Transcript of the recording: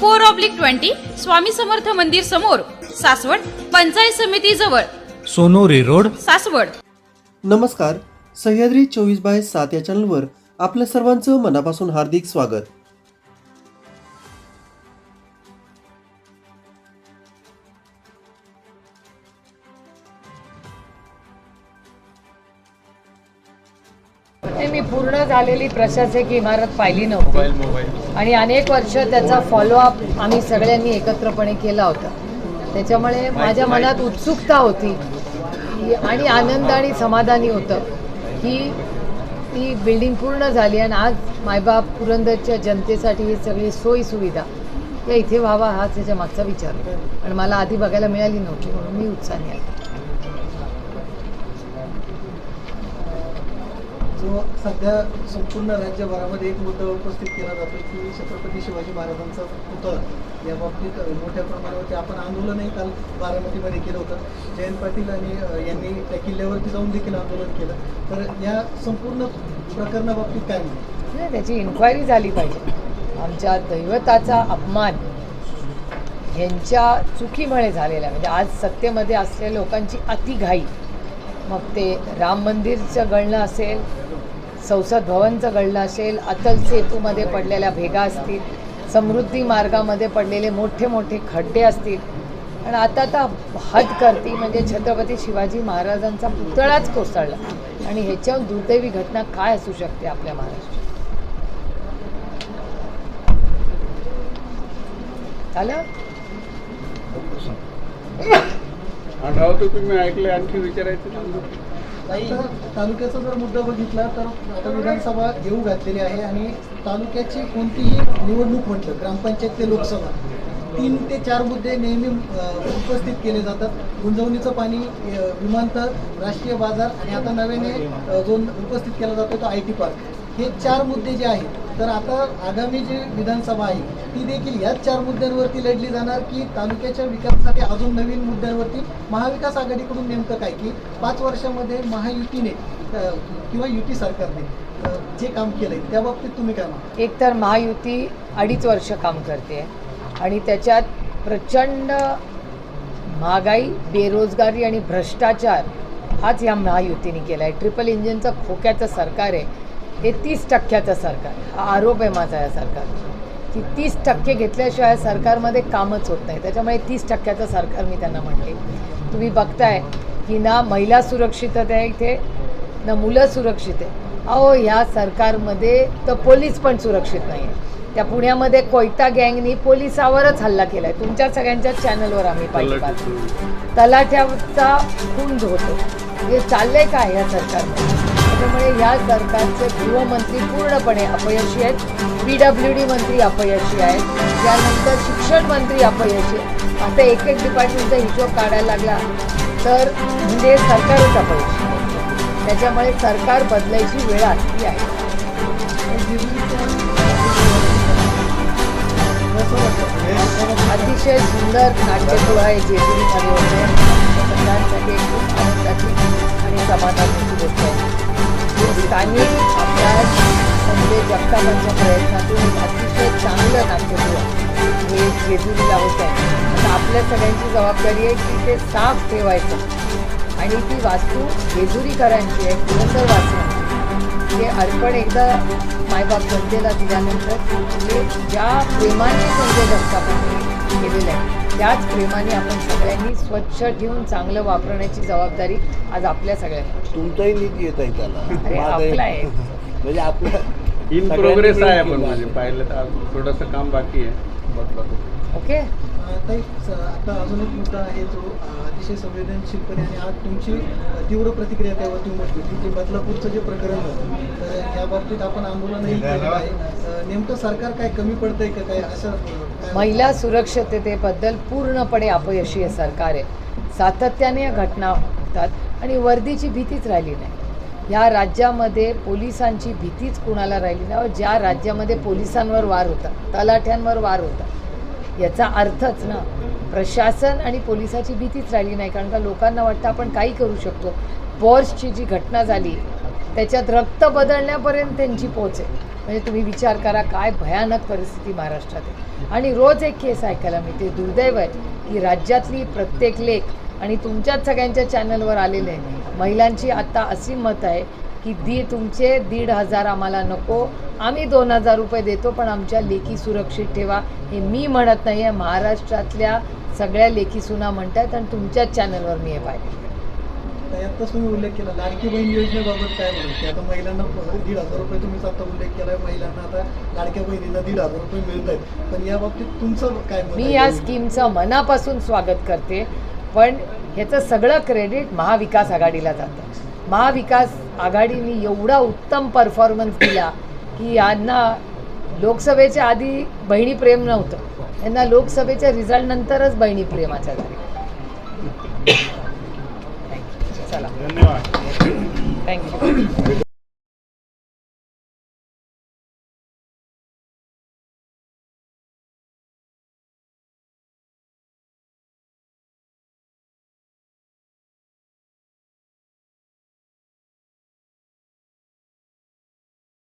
four oblique twenty Swami Samarth मंदिर समोर सासवड पंचायत समिती जवळ. सोनोरी रोड. सासवड. नमस्कार सह्याद्री चोवीस बाय सात या चॅनलवर आपल्या सर्वांचं मनापासून हार्दिक स्वागत. मी पूर्ण झालेली प्रशासकीय इमारत पाहिली नव्हती. आणि अनेक वर्ष त्याचा फॉलोअप आम्ही सगळ्यांनी एकत्रपणे केला होता. त्याच्यामुळे माझ्या मनात उत्सुकता होती आणि आनंद आणि समाधानी होतं की ती बिल्डिंग पूर्ण झाली आणि आज मायबाप पुरंदरच्या जनतेसाठी ही सगळी सोयी सुविधा या इथे व्हावा हाच त्याच्या मागचा विचार होता. आणि मला आधी बघायला मिळाली नव्हती म्हणून मी उत्साही आहे जो सध्या संपूर्ण राज्यभरामध्ये एक मुद्दा उपस्थित केला जातो की छत्रपती शिवाजी महाराजांचा पुतळा या बाबतीत मोठ्या प्रमाणावरती आपण आंदोलनही काल बारामतीमध्ये केलं होतं. जयंत पाटील आणि यांनी त्या किल्ल्यावरती जाऊन देखील आंदोलन केलं. तर या संपूर्ण प्रकरणाबाबतीत काय म्हणतो नाही त्याची इन्क्वायरी झाली पाहिजे. आमच्या दैवताचा अपमान ह्यांच्या चुकीमुळे झालेला म्हणजे आज सत्तेमध्ये असलेल्या लोकांची अतिघाई. मग ते राम मंदिरचं गळणं असेल संसद भवनचं गळणं असेल अतल सेतूमध्ये पडलेल्या भेगा असतील समृद्धी मार्गामध्ये पडलेले मोठे मोठे खड्डे असतील. आणि आता तर हद करती म्हणजे छत्रपती शिवाजी महाराजांचा पुतळाच कोसळला. आणि ह्याच्यावर दुर्दैवी घटना काय असू शकते आपल्या महाराष्ट्रात? झालं? आढावा तर तुम्ही ऐकले आणखी विचारायचं तालुक्याचा जर मुद्दा बघितला तर आता विधानसभा येऊ घातलेली आहे आणि तालुक्याची कोणतीही निवडणूक म्हटलं ग्रामपंचायत ते लोकसभा तीन ते चार मुद्दे नेहमी उपस्थित केले जातात. गुंजवणीचं पाणी विमानतळ राष्ट्रीय बाजार आणि आता नव्याने जो उपस्थित केला जातो तो आय टी पार्क. हे चार मुद्दे जे आहेत तर आता आगामी जी विधानसभा आहे ती देखील याच चार मुद्द्यांवरती लढली जाणार की तालुक्याच्या विकासासाठी अजून नवीन मुद्द्यांवरती महाविकास आघाडीकडून नेमकं काय की पाच वर्षामध्ये महायुतीने किंवा युती सरकारने जे काम केलंय त्या बाबतीत तुम्ही काय म्हणता? एक तर महायुती अडीच वर्ष काम करते आणि त्याच्यात प्रचंड महागाई बेरोजगारी आणि भ्रष्टाचार हाच या महायुतीने केला आहे ट्रिपल इंजिनचं खोक्याचं सरकार आहे. हे तीस टक्क्याचं सरकार हा आरोप आहे माझा या सरकार की तीस टक्के घेतल्याशिवाय सरकारमध्ये कामच होत नाही. त्याच्यामुळे तीस टक्क्याचं सरकार मी त्यांना म्हणते तुम्ही बघताय की ना महिला सुरक्षित आहे इथे ना मुलं सुरक्षित आहे. अहो ह्या सरकारमध्ये तर पोलीस पण सुरक्षित नाही आहे त्या पुण्यामध्ये कोयता गँगनी पोलिसावरच हल्ला केला आहे तुमच्या सगळ्यांच्याच चॅनलवर आम्ही पाहिजे. तलाठ्याचा खून होतो. हे चाललंय का या सरकारने त्यामुळे या सरकारचे गृहमंत्री पूर्णपणे अपयशी आहेत. पी डब्ल्यू डी मंत्री अपयशी आहेत. त्यानंतर शिक्षण मंत्री अपयशी आता एक एक डिपार्टमेंटचा हिशोब काढायला लागला तर म्हणजे सरकारच अपयशी त्याच्यामुळे सरकार बदलायची वेळ आली आहे. अतिशय सुंदर नाट्यगृह आहे जेजुरीमध्ये होते. सगळ्यांसाठी खूप आनंदाची आणि समाधान स्थानिक आपल्या संजय जगतापांच्या प्रयत्नातून एक अतिशय चांगलं नाट्यगृह हे जेजुरीला होत. आहे आता आपल्या सगळ्यांची जबाबदारी आहे की ते साफ ठेवायचं. आणि ती वास्तू जेजुरीकरांची आहे पुरंदरवासियांची ते अर्पण एकदा मायबाप जनतेला दिल्यानंतर ते ज्या प्रेमाने संजय जगतापांनी केलेलं आहे. त्याच प्रेमाने आपण सगळ्यांनी स्वच्छ ठेवून चांगलं वापरण्याची जबाबदारी आज आपल्या सगळ्यांना तुमचाही निधी येत आहे त्याला. अरे माझाही- आपला आहे. म्हणजे आपलं इन प्रोग्रेस आहे आपण म्हणजे. पाहिलं तर थोडंसं काम बाकी आहे. बदला ओके आता एक स- आता अजून एक मुद्दा आहे जो अतिशय संवेदनशीलपणे आणि आज तुमची तीव्र प्रतिक्रिया त्यावरती उमटली होती जे बदलापूरचं जे प्रकरण होतं तर या बाबतीत आपण आंदोलनही केलेलं आहे. नेमकं सरकार काय कमी पडतंय का काय? असं महिला सुरक्षिततेबद्दल पूर्णपणे अपयशी आहे सरकार आहे. सातत्याने या घटना होतात आणि वर्दीची भीतीच राहिली नाही. या राज्यामध्ये पोलिसांची भीतीच कुणाला राहिली नाही. ज्या राज्यामध्ये पोलिसांवर वार होता तलाठ्यांवर वार होता याचा अर्थच ना. प्रशासन आणि पोलिसाची भीतीच राहिली नाही कारण का लोकांना वाटतं आपण काही करू शकतो. पॉर्सची जी घटना झाली त्याच्यात रक्त बदलण्यापर्यंत त्यांची पोच आहे. म्हणजे तुम्ही विचार करा काय भयानक परिस्थिती महाराष्ट्रात आहे. आणि रोज एक केस ऐकायला मिळते दुर्दैव आहे की राज्यातली प्रत्येक लेख आणि तुमच्याच सगळ्यांच्या चॅनलवर आलेले आहे महिलांची आत्ता अशी मत आहे की दी तुमचे दीड हजार आम्हाला नको. आम्ही दोन हजार रुपये देतो पण आमच्या लेखी सुरक्षित ठेवा. हे मी म्हणत नाही आहे महाराष्ट्रातल्या सगळ्या लेखी सुना म्हणतात आणि तुमच्याच चॅनलवर मी हे पाहिजे तर आत्ताच तुम्ही उल्लेख केला. लाडकी बहीण योजनेबाबत काय की आता महिलांना दीड हजार रुपये तुम्हीच आता उल्लेख केलाय. महिलांना आता लाडक्या दीड हजार रुपये मिळत आहेत पण या बाबतीत तुमचं काय मी? या स्कीमचं मनापासून स्वागत करते. पण ह्याचं सगळं क्रेडिट महाविकास आघाडीला जातं. महाविकास आघाडीने एवढा उत्तम परफॉर्मन्स दिला की यांना लोकसभेच्या आधी बहिणी प्रेम नव्हतं. यांना लोकसभेच्या रिझल्ट नंतरच बहिणी प्रेमाच्या झाली चला. धन्यवाद. थँक्यू